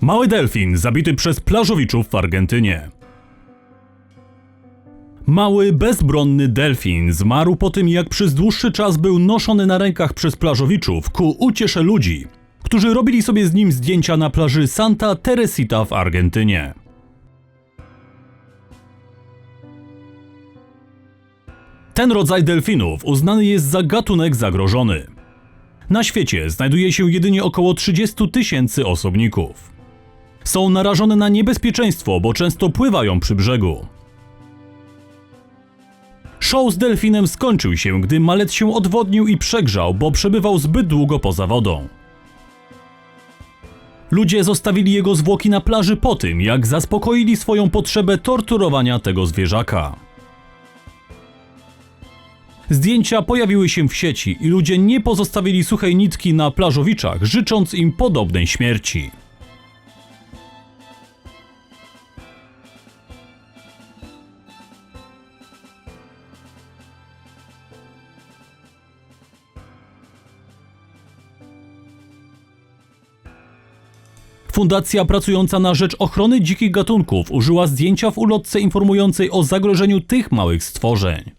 Mały delfin zabity przez plażowiczów w Argentynie. Mały, bezbronny delfin zmarł po tym, jak przez dłuższy czas był noszony na rękach przez plażowiczów ku uciesze ludzi, którzy robili sobie z nim zdjęcia na plaży Santa Teresita w Argentynie. Ten rodzaj delfinów uznany jest za gatunek zagrożony. Na świecie znajduje się jedynie około 30 tysięcy osobników. Są narażone na niebezpieczeństwo, bo często pływają przy brzegu. Show z delfinem skończył się, gdy malec się odwodnił i przegrzał, bo przebywał zbyt długo poza wodą. Ludzie zostawili jego zwłoki na plaży po tym, jak zaspokoili swoją potrzebę torturowania tego zwierzaka. Zdjęcia pojawiły się w sieci i ludzie nie pozostawili suchej nitki na plażowiczach, życząc im podobnej śmierci. Fundacja pracująca na rzecz ochrony dzikich gatunków użyła zdjęcia w ulotce informującej o zagrożeniu tych małych stworzeń.